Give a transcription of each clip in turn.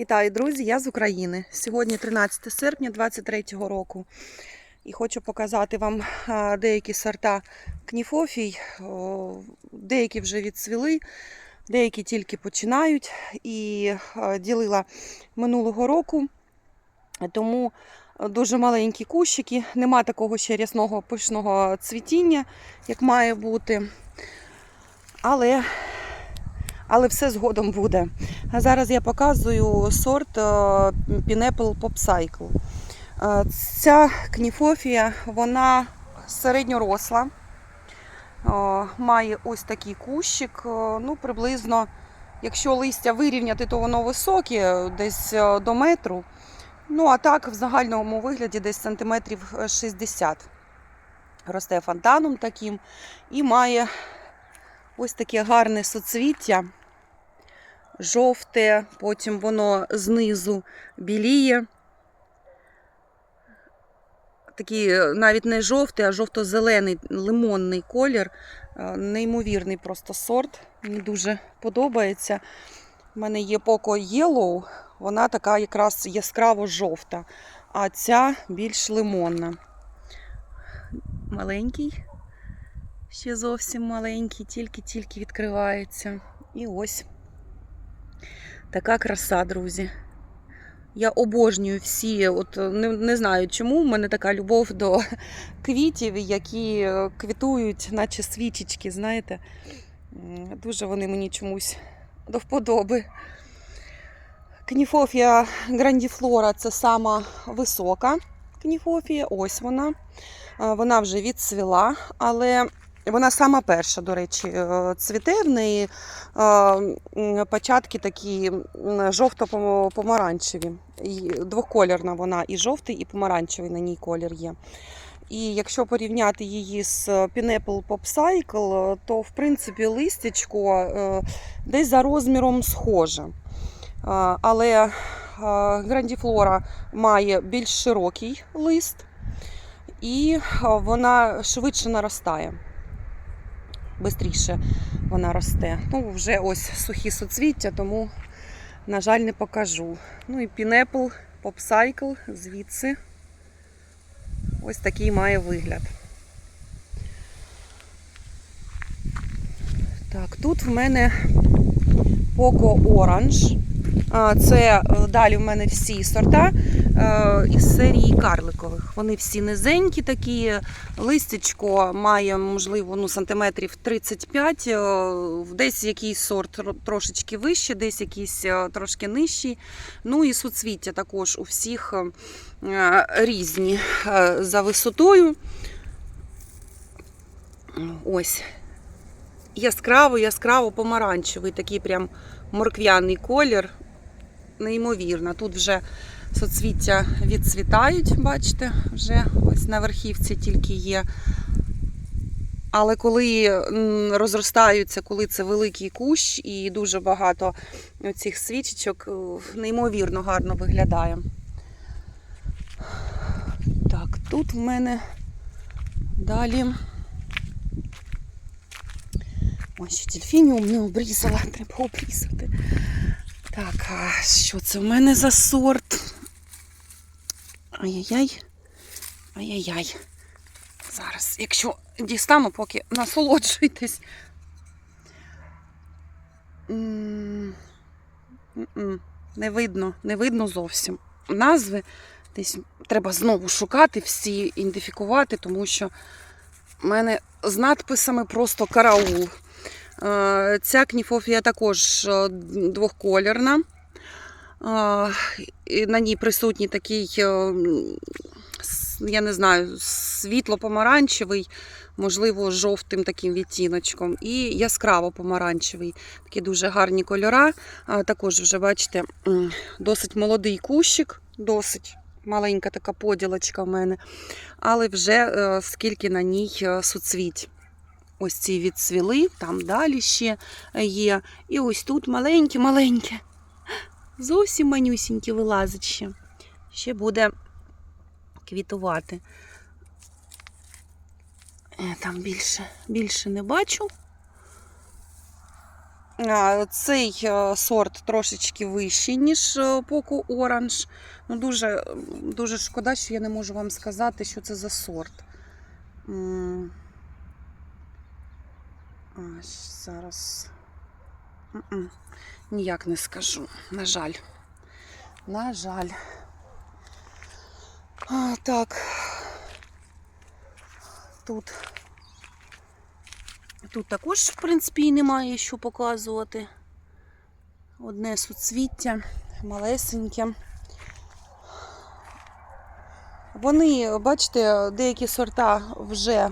Вітаю, друзі! Я з України. Сьогодні 13 серпня 2023 року. І хочу показати вам деякі сорта кніфофій. Деякі вже відцвіли, деякі тільки починають. І ділила минулого року, тому дуже маленькі кущики. Нема такого ще рясного пишного цвітіння, як має бути. Але але все згодом буде. А зараз я показую сорт е, Pineapple Pop Cycle. Е, Ця кніфофія, вона середньоросла, Е, має ось такий кущик, ну приблизно, якщо листя вирівняти, то воно високе, десь до метру. Ну, а так, в загальному вигляді десь сантиметрів 60. Росте фонтаном таким і має ось таке гарне соцвіття жовте, потім воно знизу біліє. Такий е, навіть не жовтий, а жовто-зелений лимонний колір. Е, Неймовірний просто сорт. Мені дуже подобається. У мене є Poco Yellow, вона така якраз яскраво жовта, а ця більш лимонна. Маленький, ще зовсім маленький, тільки-тільки відкривається. І ось Така краса, друзі. Я обожнюю всі, от не, не знаю чому, в мене така любов до квітів, які квітують, наче свічечки, знаєте. Дуже вони мені чомусь до вподоби. Кніфофія грандіфлора це сама висока кніфофія, ось вона. Е, Вона вже відцвіла, але вона сама перша, до речі, е, цвіте в неї е, початки такі жовто-помаранчеві. І Двохколірна вона і жовтий, і помаранчевий на ній колір є. І якщо порівняти її з Pineapple Pop Cycle, то в принципі листячко е, десь за розміром схоже. Е, Але грандіфлора має більш широкий лист, і е, вона швидше наростає швидше вона росте. Ну, вже ось сухі соцвіття, тому, на жаль, не покажу. Ну і пінепл, Cycle звідси. Ось такий має вигляд. Так, тут в мене Poco Orange. Це е, далі в мене всі сорта е, із серії карликових. Вони всі низенькі такі, листячко має, можливо, ну, сантиметрів 35, е, десь якийсь сорт трошечки вище, десь якийсь трошки нижчий. Ну і суцвіття також у всіх різні за висотою. Ось. Яскраво, яскраво помаранчевий, такий прям морквяний колір. Неймовірно. Тут вже соцвіття відцвітають, бачите, вже ось на верхівці тільки є. Але коли розростаються, коли це великий кущ і дуже багато цих свічечок, е, неймовірно гарно виглядає. Так, тут в мене далі. Ось ще дельфініум не обрізала, треба обрізати. Так, а що це в мене за сорт? Ай-яй-яй. Ай-яй-яй. Зараз, якщо дістану, поки насолоджуйтесь. Не видно, не видно зовсім. Назви десь треба знову шукати, всі ідентифікувати, тому що в мене з надписами просто караул. Е, Ця кніфофія також е, двохколірна. Е, На ній присутній такий, я не знаю, світло-помаранчевий, можливо, жовтим таким відтіночком, і яскраво-помаранчевий. Такі дуже гарні кольора. Також вже, бачите, досить молодий кущик, досить маленька така поділочка в мене, але вже скільки на ній суцвіть. Ось ці відцвіли, там далі ще є. І ось тут маленьке-маленьке. Зовсім манюсіньке вилазить ще. Ще буде квітувати. Е, Там більше, більше не бачу. Цей е, сорт трошечки вищий, ніж е, Poco Orange. Ну, дуже, дуже шкода, що я не можу вам сказати, що це за сорт. М. А, щ- зараз. М-м. Ніяк не скажу. На жаль. На жаль. А, так. Тут. Тут також, в принципі, і немає що показувати. Одне суцвіття, малесеньке. Вони, бачите, деякі сорта вже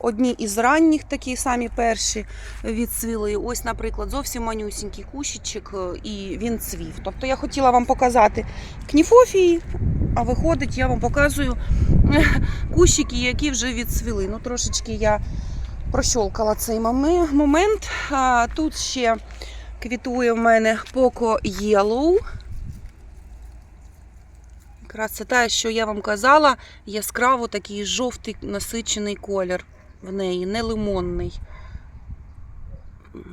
одні із ранніх, такі самі перші відцвіли. Ось, наприклад, зовсім манюсінький кущичок, е, і він цвів. Тобто я хотіла вам показати кніфофії, а виходить, я вам показую кущики, які вже відцвіли. Ну, трошечки я прощолкала цей момент. Тут ще квітує в мене Poco Yellow. Якраз це те, що я вам казала, яскраво такий жовтий насичений колір в неї, не лимонний.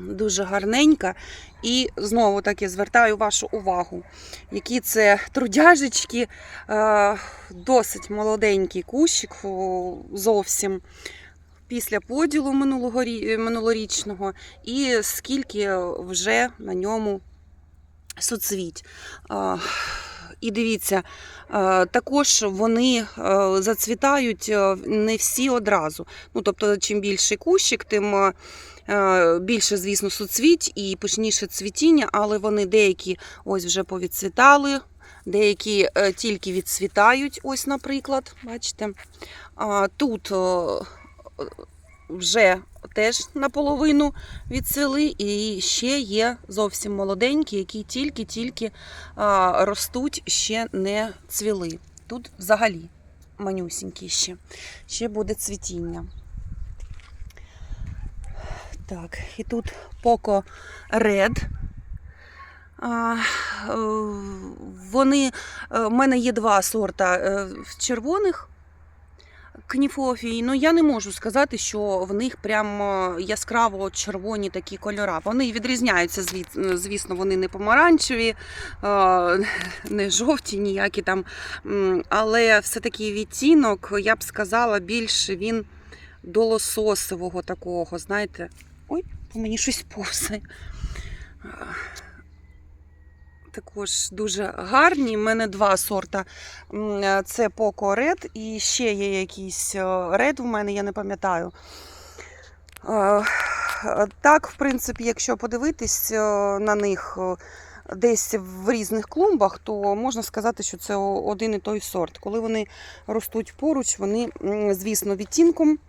Дуже гарненька. І знову таки звертаю вашу увагу, які це трудяжечки, е, досить молоденький кущик зовсім після поділу минулорічного, і скільки вже на ньому соцвіть. І дивіться, е, також вони е, зацвітають е, не всі одразу. Ну, тобто, чим більший кущик, тим більше, звісно, суцвіть і пишніше цвітіння, але вони деякі ось вже повідцвітали, деякі тільки відцвітають, ось, наприклад, бачите. Тут вже теж наполовину відцвіли, і ще є зовсім молоденькі, які тільки-тільки ростуть, ще не цвіли. Тут взагалі манюсінькі ще. Ще буде цвітіння. Так, і тут Poco Red. Е, вони, е, в мене є два сорта е, червоних кніфофій. Ну я не можу сказати, що в них прямо яскраво червоні такі кольора. Вони відрізняються, звісно, вони не помаранчеві, е, не жовті, ніякі там. Але все-таки відтінок, я б сказала, більше він до лососового такого, знаєте. Ой, по мені щось повзає. Також дуже гарні. У мене два сорта. Е, Це Poco Red і ще є якийсь е, Red у мене, я не пам'ятаю. Е, Так, в принципі, якщо подивитись на них десь в різних клумбах, то можна сказати, що це один і той сорт. Коли вони ростуть поруч, вони, звісно, відтінком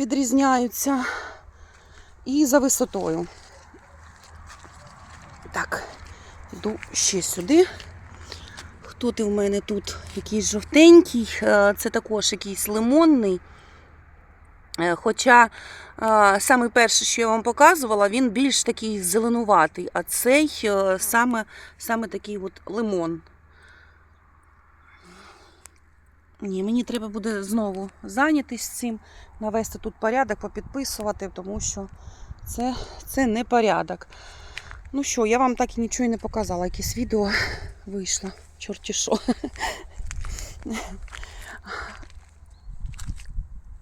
відрізняються і за висотою. Так, йду ще сюди. Хто ти в мене тут? Якийсь жовтенький, е, це також якийсь лимонний. Е, Хоча е, саме перше, що я вам показувала, він більш такий зеленуватий, а цей саме, саме такий от лимон. Ні, мені треба буде знову зайнятися цим, навести тут порядок, попідписувати, тому що це, це не порядок. Ну що, я вам так і нічого і не показала, якесь відео вийшло. Чорті що.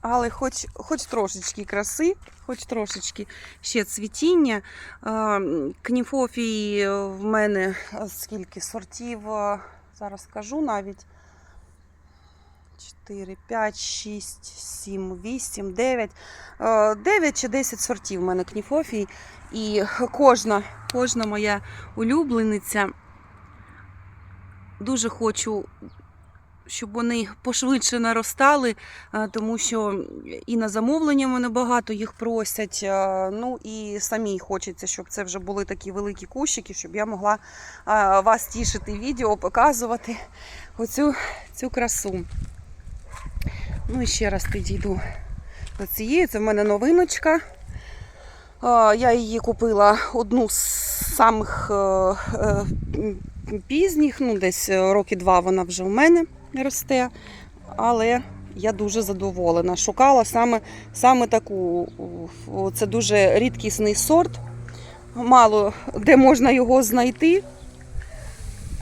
Але хоч, хоч трошечки краси, хоч трошечки ще цвітіння. Кніфофії в мене е, скільки сортів, е, зараз скажу навіть. 4, 5, 6, 7, 8, 9. 9 чи 10 сортів в мене кніфофій. І кожна, кожна моя улюблениця. Дуже хочу, щоб вони пошвидше наростали, е, тому що і на замовлення мене багато їх просять. е, Ну і самій хочеться, щоб це вже були такі великі кущики, щоб я могла е, вас тішити відео, показувати оцю цю красу. Ну і ще раз підійду до цієї. Це в мене новиночка. Я її купила одну з самих е, е, пізніх, ну десь роки два вона вже в мене росте. Але я дуже задоволена. Шукала саме, саме таку. Це дуже рідкісний сорт. Мало де можна його знайти.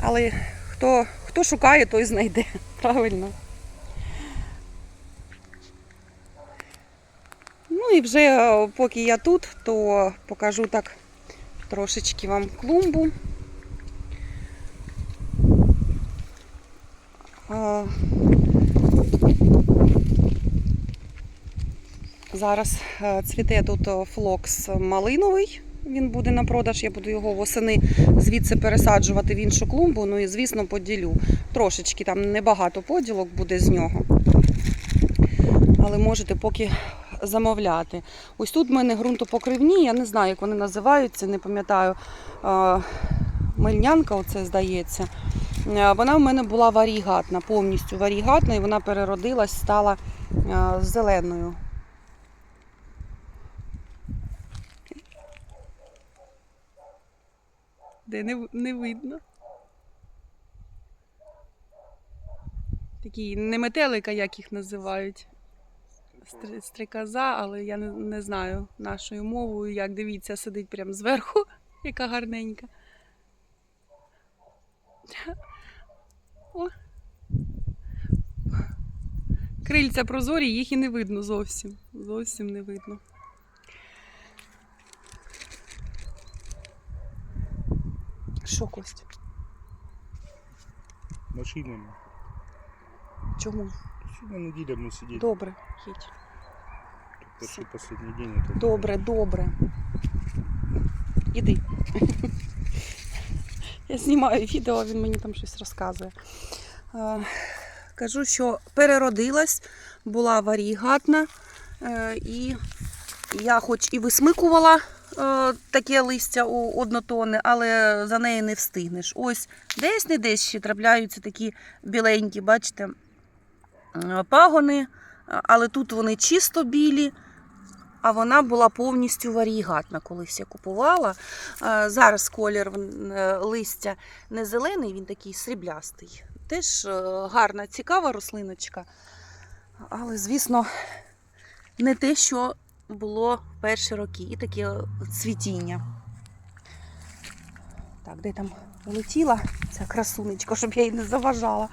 Але хто, хто шукає, той знайде. Правильно. І вже е, поки я тут, то покажу так трошечки вам клумбу. Зараз е, цвіте тут е, флокс малиновий. Він буде на продаж. Я буду його восени звідси пересаджувати в іншу клумбу. Ну і звісно поділю. Трошечки там небагато поділок буде з нього. Але можете поки замовляти. Ось тут в мене ґрунтопокривні, я не знаю, як вони називаються, не пам'ятаю. Мельнянка, оце здається. Вона в мене була варігатна, повністю варігатна, і вона переродилась, стала зеленою. Де не, не видно. Такі не метелика, як їх називають. Стри- Стрикоза, але я не, не знаю нашою мовою, як дивіться, сидить прямо зверху, яка гарненька. О. Крильця прозорі, їх і не видно зовсім. Зовсім не видно. Що, Кость? Машинами. Чому? Сюда неделя мы сидели. Добре, їдь. Почти последний день. Это... Добре, добре. Іди. Я знімаю відео, він мені там щось розказує. Кажу, що переродилась, була варігатна, е, і я хоч і висмикувала е, таке листя у однотонне, але за неї не встигнеш. Ось десь не десь ще трапляються такі біленькі, бачите, пагони, але тут вони чисто білі. А вона була повністю варігатна, колись я купувала. Е, Зараз колір е, листя не зелений, він такий сріблястий. Теж е, гарна, цікава рослиночка. Але, звісно, не те, що було перші роки. І таке цвітіння. Так, де там улетіла ця красунечка, щоб я їй не заважала.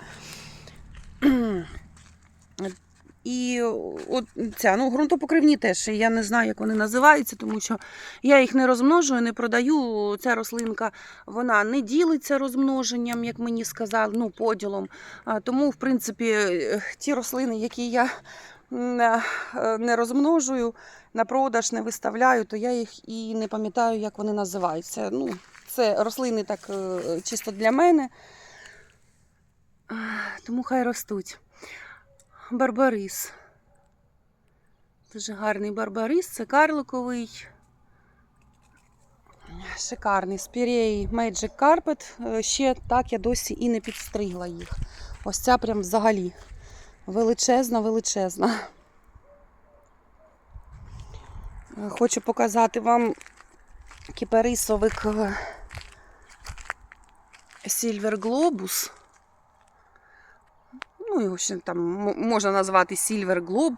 І от ця, ну, ґрунтопокривні теж. Я не знаю, як вони називаються, тому що я їх не розмножую, не продаю. Ця рослинка вона не ділиться розмноженням, як мені сказали, ну, поділом. Тому, в принципі, ті рослини, які я е, не розмножую, на продаж не виставляю, то я їх і не пам'ятаю, як вони називаються. Ну, це рослини так е, чисто для мене. Тому хай ростуть. Барбарис. Дуже гарний барбарис, це карликовий. Шикарний спірєй Magic Carpet. Е, Ще так я досі і не підстригла їх. Ось ця прям взагалі величезна, величезна. Е, Хочу показати вам кіперисовик е, Silver Globus. Ну, його ще там можна назвати Silver Globe.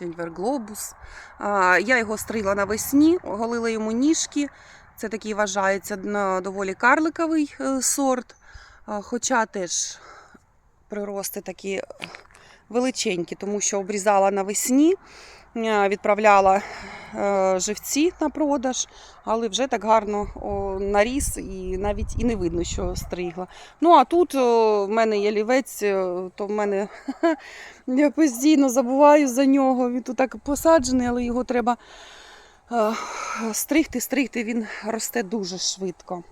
Silver Globus. Я його стригла навесні, оголила йому ніжки. Це такий вважається доволі карликовий е, сорт. Хоча теж прирости такі е, величенькі, тому що обрізала навесні, відправляла е, живці на продаж, але вже так гарно наріс і навіть і не видно, що стригла. Ну а тут в мене є лівець, е, то в мене я постійно забуваю за нього. Він тут так посаджений, але його треба е, стригти, стригти, він росте дуже швидко.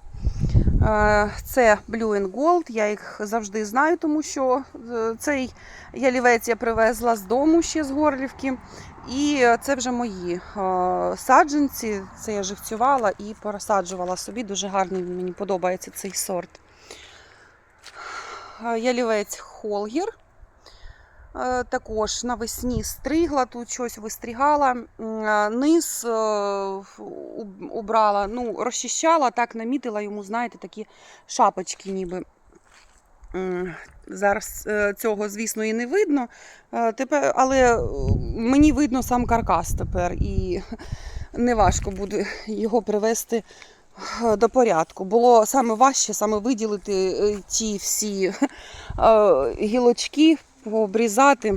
Е, Це Blue and Gold, я їх завжди знаю, тому що е, цей ялівець я привезла з дому ще з Горлівки. І е, це вже мої е, саджанці. Це я живцювала і пересаджувала собі. Дуже гарний мені подобається цей сорт. Е, Ялівець Холгір. Також навесні стригла, тут щось вистрігала, низ убрала, ну, розчищала, так намітила йому, знаєте, такі шапочки ніби. М, Зараз е, цього, звісно, і не видно. Е, Тепер, але е, мені видно сам каркас тепер, і неважко буде його привести е, до порядку. Було саме важче саме виділити е, ті всі е, гілочки, пообрізати.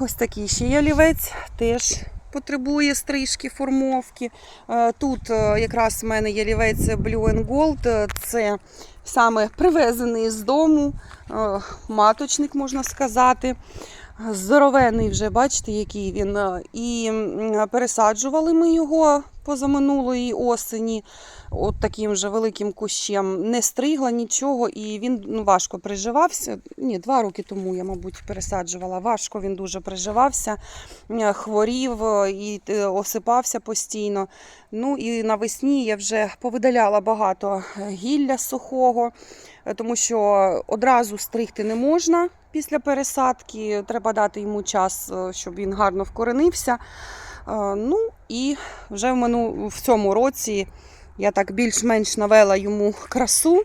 Ось такий ще ялівець теж потребує стрижки, формовки. Е, Тут е, якраз в мене є лівець Blue and Gold. Е, Це саме привезений з дому, маточник, можна сказати. Здоровений вже, бачите, який він. І пересаджували ми його позаминулої осені, от таким же великим кущем. Не стригла нічого, і він ну, важко приживався. Ні, два роки тому я, мабуть, пересаджувала. Важко він дуже приживався, хворів і е, осипався постійно. Ну і навесні я вже повидаляла багато е, гілля сухого, е, тому що одразу стригти не можна після пересадки. Треба дати йому час, щоб він гарно вкоренився. Ну і вже в мину в цьому році. Я так більш-менш навела йому красу.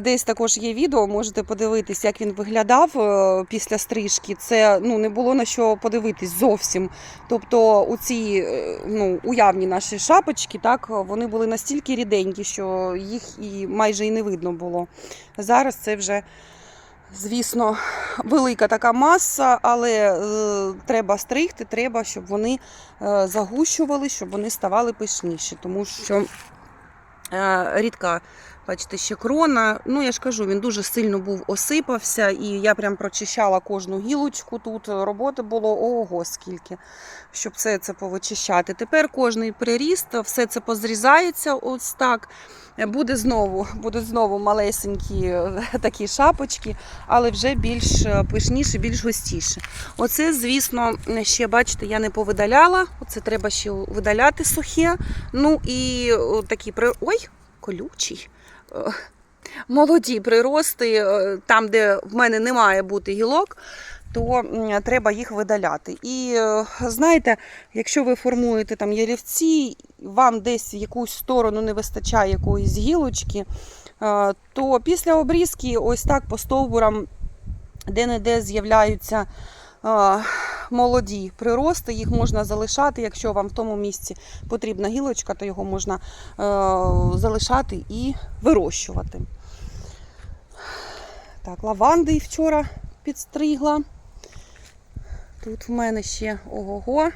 Десь також є відео, можете подивитись, як він виглядав е, після стрижки. Це ну, не було на що подивитись зовсім. Тобто у ці е, ну, уявні наші шапочки, так, вони були настільки ріденькі, що їх і майже і не видно було. Зараз це вже, звісно, велика така маса, але е, треба стригти, треба, щоб вони е, загущували, щоб вони ставали пишніші, тому що рідка. Бачите, ще крона. Ну, я ж кажу, він дуже сильно був осипався, і я прям прочищала кожну гілочку тут. Роботи було ого скільки, щоб все це повичищати. Тепер кожний приріст, все це позрізається ось так. Буде знову, будуть знову малесенькі е, такі шапочки, але вже більш е, пишніші, більш густіші. Оце, звісно, ще бачите, я не повидаляла. Оце треба ще видаляти сухе. Ну і такі при. Ой, колючий. Е, Молоді прирости, е, там, де в мене не має бути гілок, то треба їх видаляти. І е, знаєте, якщо ви формуєте там ялівці, вам десь в якусь сторону не вистачає якоїсь гілочки, то після обрізки, ось так по стовбурам, де-не-де з'являються молоді прирости, їх можна залишати. Якщо вам в тому місці потрібна гілочка, то його можна е, залишати і вирощувати. Так, лаванди вчора підстригла. Тут в мене ще ого-го.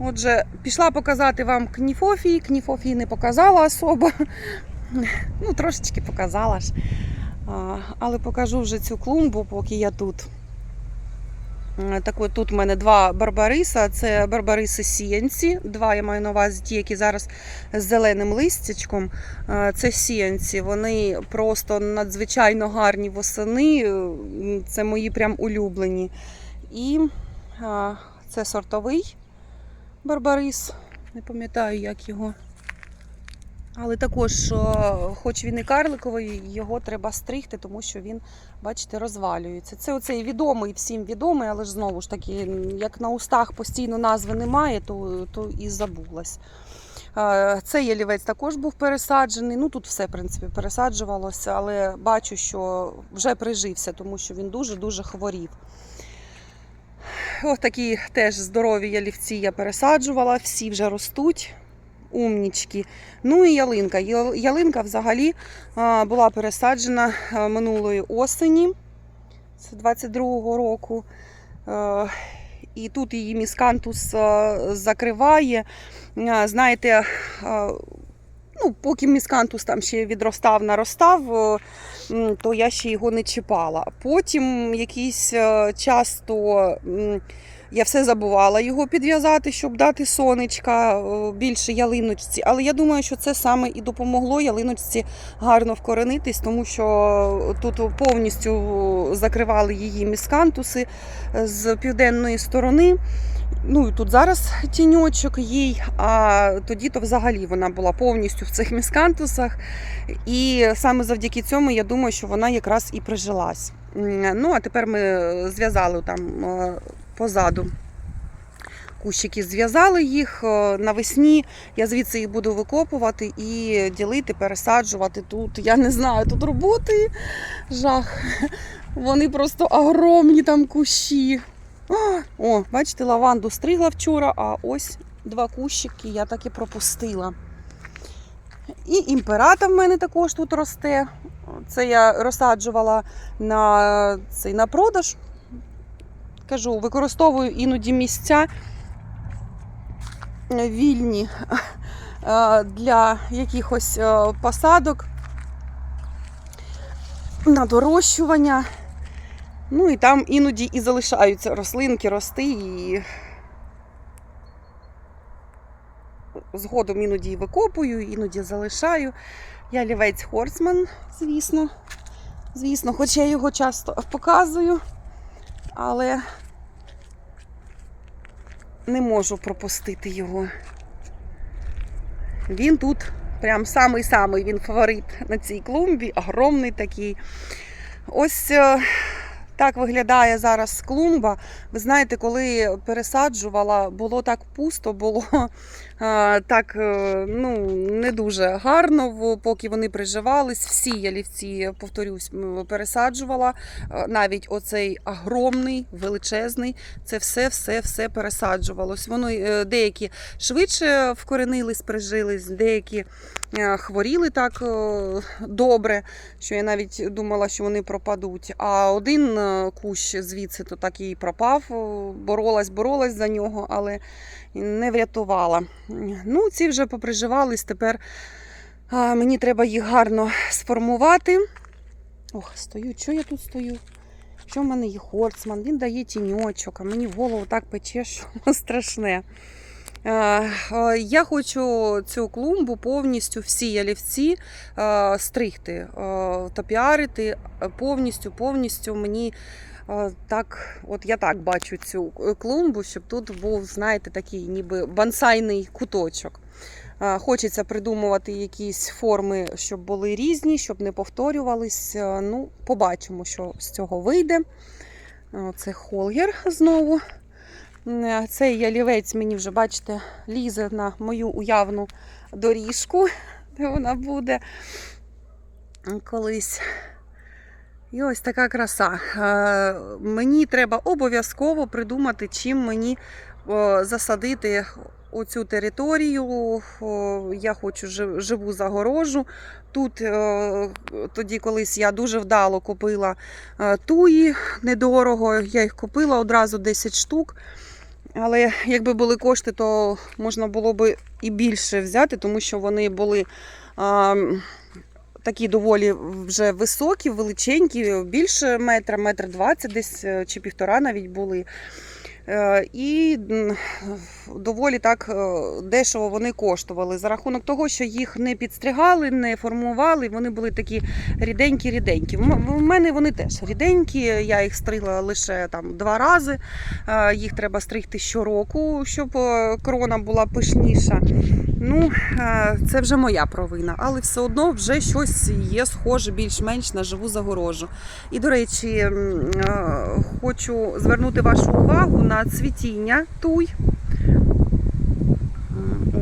Отже, пішла показати вам кніфофії. Кніфофії не показала особо. Ну, трошечки показала ж. Але покажу вже цю клумбу, поки я тут. Е, Так от тут в мене два барбариса. Це барбариси сіянці. Два я маю на увазі ті, які зараз з зеленим листячком. Е, Це сіянці. Вони просто надзвичайно гарні восени. Е, Це мої прям улюблені. І це сортовий барбарис. Не пам'ятаю, як його. Але також, е, хоч він і карликовий, його треба стригти, тому що він, бачите, розвалюється. Це оцей відомий, всім відомий, але ж знову ж таки, як на устах постійно назви немає, то, то і забулась. Е, Цей ялівець також був пересаджений. Ну тут все, в принципі, пересаджувалося, але бачу, що вже прижився, тому що він дуже-дуже хворів. Ось такі теж здорові ялівці я пересаджувала, всі вже ростуть. Умнічки. Ну і ялинка. Ялинка взагалі була пересаджена минулої осені, це 22-го року. І тут її міскантус закриває. Знаєте, ну, поки міскантус там ще відростав, наростав, то я ще його не чіпала. Потім якийсь час то м, я все забувала його підв'язати, щоб дати сонечка е, більше ялиночці. Але я думаю, що це саме і допомогло ялиночці гарно вкоренитись, тому що тут повністю закривали її міскантуси е, з південної сторони. Ну і тут зараз тіньочок їй, а тоді то взагалі вона була повністю в цих міскантусах. І саме завдяки цьому я думаю, що вона якраз і прижилась. Ну, а тепер ми зв'язали там е, позаду кущики зв'язали їх. е, Навесні я звідси їх буду викопувати і ділити, пересаджувати тут. Я не знаю, тут роботи жах. Вони просто огромні там кущі. О, бачите, лаванду стригла вчора, а ось два кущики я так і пропустила. І імперата в мене також тут росте. Це я розсаджувала на, цей, на продаж. Кажу, використовую іноді місця вільні е, для якихось е, посадок на дорощування. Ну і там іноді і залишаються рослинки рости і згодом іноді і викопую, іноді залишаю. Я лівець Хорсман, звісно. Звісно, хоч я його часто показую, але не можу пропустити його. Він тут прям самий-самий він фаворит на цій клумбі, огромний такий. Ось е, так виглядає зараз клумба. Ви знаєте, коли пересаджувала, було так пусто, було так е, ну, не дуже гарно, поки вони приживались. Всі ялівці, повторюсь, пересаджувала. Е, Навіть оцей огромний, величезний, це все, все, все пересаджувалось. Воно е, деякі швидше вкоренились, прижились, деякі хворіли так добре, що я навіть думала, що вони пропадуть. А один кущ звідси то так і пропав. Боролась, боролась за нього, але не врятувала. Ну, ці вже поприживались. Тепер мені треба їх гарно сформувати. Ох, стою, що я тут стою? Що в мене є хорцман? Він дає тіньочок, а мені голову так пече, що страшне. Я хочу цю клумбу повністю всі ялівці стригти, топіарити повністю, повністю мені. Так, от я так бачу цю е, клумбу, щоб тут був, знаєте, такий ніби бонсайний куточок. Хочеться придумувати якісь форми, щоб були різні, щоб не повторювались. Ну, побачимо, що з цього вийде. Це холгер знову. Цей ялівець мені вже, бачите, лізе на мою уявну доріжку, де вона буде колись. І ось така краса. Е, Мені треба обов'язково придумати, чим мені засадити оцю територію. Я хочу живу загорожу. Тут е, тоді колись я дуже вдало купила е, туї недорого. Я їх купила одразу 10 штук. Але якби були кошти, то можна було би і більше взяти, тому що вони були такі доволі вже високі, величенькі, більше метра, метр двадцять десь е, чи півтора навіть були. Е, І доволі так е, дешево вони коштували за рахунок того, що їх не підстригали, не формували, вони були такі ріденькі-ріденькі. В мене вони теж ріденькі, я їх стригла лише там два рази. Їх треба стригти щороку, щоб крона була пишніша. Ну, е, це вже моя провина, але все одно вже щось є схоже більш-менш на живу загорожу. І, до речі, е, хочу звернути вашу увагу на цвітіння туй.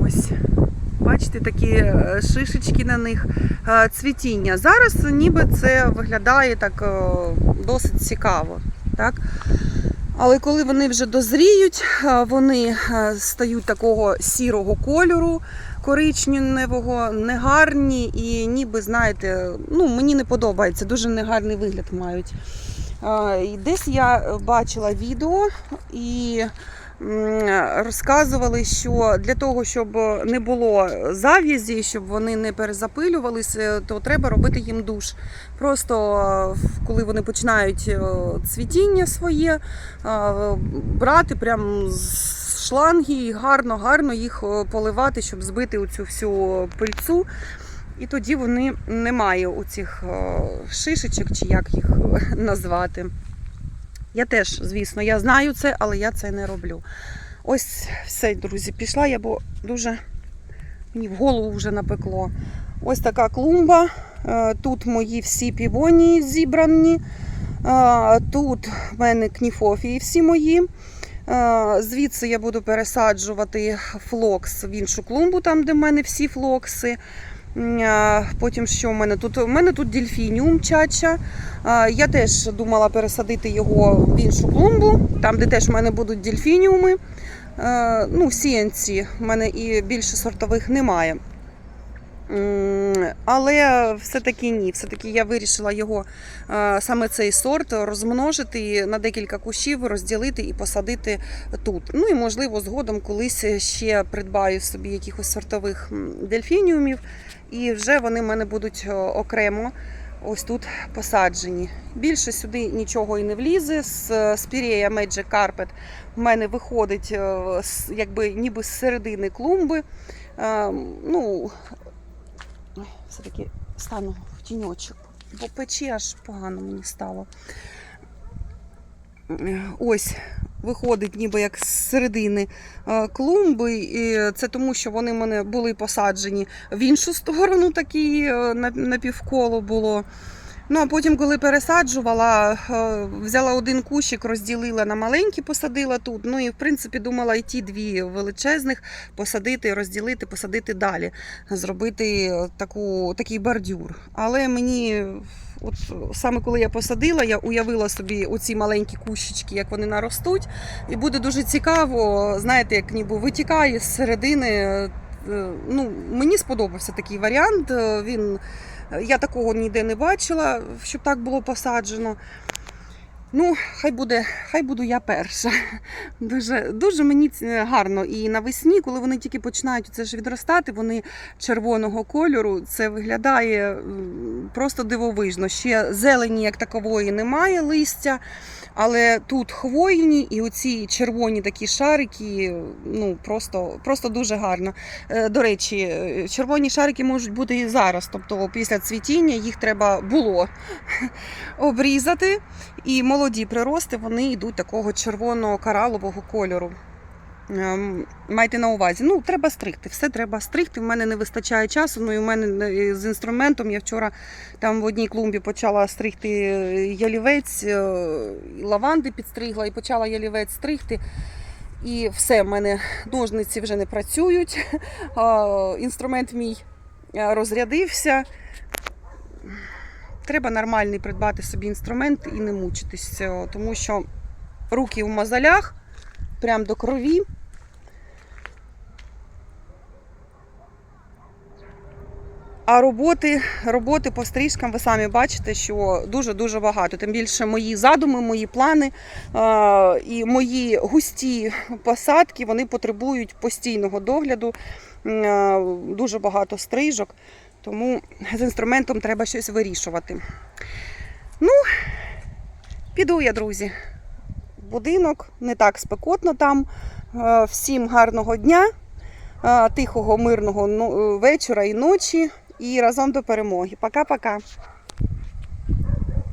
Ось. Бачите, такі е, шишечки на них. Цвітіння. Зараз ніби це виглядає так досить цікаво. Так? Але коли вони вже дозріють, вони стають такого сірого кольору, коричневого, негарні і ніби, знаєте, ну, мені не подобається, дуже негарний вигляд мають. Десь я бачила відео і розказували, що для того, щоб не було зав'язі, щоб вони не перезапилювалися, то треба робити їм душ. Просто е, коли вони починають е, цвітіння своє, е, брати прям з шланги і гарно, гарно їх поливати, щоб збити оцю всю пильцу. І тоді вони немає оцих е, шишечок, чи як їх назвати. Я теж, звісно, я знаю це, але я це не роблю. Ось все, друзі, пішла я, бо дуже мені в голову вже напекло. Ось така клумба. Е, Тут мої всі півонії зібрані. Е, Тут в мене кніфофії всі мої. Е, Звідси я буду пересаджувати флокс в іншу клумбу, там, де в мене всі флокси. Потім що в мене тут? У мене тут дельфініум чача. Я теж думала пересадити його в іншу клумбу, там, де теж в мене будуть дельфініуми. Е, Ну, сіянці, в мене і більше сортових немає. Але все-таки ні. Все-таки я вирішила його саме цей сорт розмножити на декілька кущів, розділити і посадити тут. Ну і можливо, згодом колись ще придбаю собі якихось сортових дельфініумів, і вже вони в мене будуть е, окремо. Ось тут посаджені. Більше сюди нічого і не влізе. З е, спірея Magic Carpet в мене виходить е, якби ніби з середини клумби. Е, Ну, все-таки стану в тіньочок, бо печі аж погано мені стало. Е, Ось виходить ніби як з середини е, клумби. І це тому, що вони в мене були посаджені в іншу сторону, такі е, на- напівколо було. Ну, а потім, коли пересаджувала, е, взяла один кущик, розділила на маленькі, посадила тут. Ну і в принципі думала і ті дві величезних посадити, розділити, посадити далі, зробити таку, такий бордюр. Але мені, от саме коли я посадила, я уявила собі оці маленькі кущички, як вони наростуть. І буде дуже цікаво, знаєте, як ніби витікає з середини. е, Ну, мені сподобався такий варіант. е, Він я такого ніде не бачила, щоб так було посаджено. Ну, хай буде, хай буду я перша. Дуже, дуже мені гарно. І навесні, коли вони тільки починають це ж відростати, вони червоного кольору. Це виглядає просто дивовижно. Ще зелені, як такової, немає листя. Але тут хвойні і оці червоні такі шарики, ну просто, просто дуже гарно. Е, До речі, е, червоні шарики можуть бути і зараз. Тобто після цвітіння їх треба було обрізати. І молоді прирости вони йдуть такого червоного коралового кольору. Ем, Майте на увазі, ну треба стригти, все треба стригти. В мене не вистачає часу. Ну і в мене е, з інструментом я вчора там в одній клумбі почала стригти е, ялівець, е, лаванди підстригла і почала ялівець стригти. І все, в мене ножниці вже не працюють. Інструмент мій розрядився. Треба нормальний придбати собі інструмент і не мучитись, тому що руки в мозолях, прям до крові. А роботи, роботи по стрижкам, ви самі бачите, що дуже-дуже багато. Тим більше мої задуми, мої плани е, і мої густі посадки вони потребують постійного догляду, е, дуже багато стрижок. Тому з інструментом треба щось вирішувати. Ну, піду я, друзі. В Будинок не так спекотно там. Е, Всім гарного дня, е, тихого, мирного ну, е, вечора і ночі. І разом до перемоги. Пока-пока.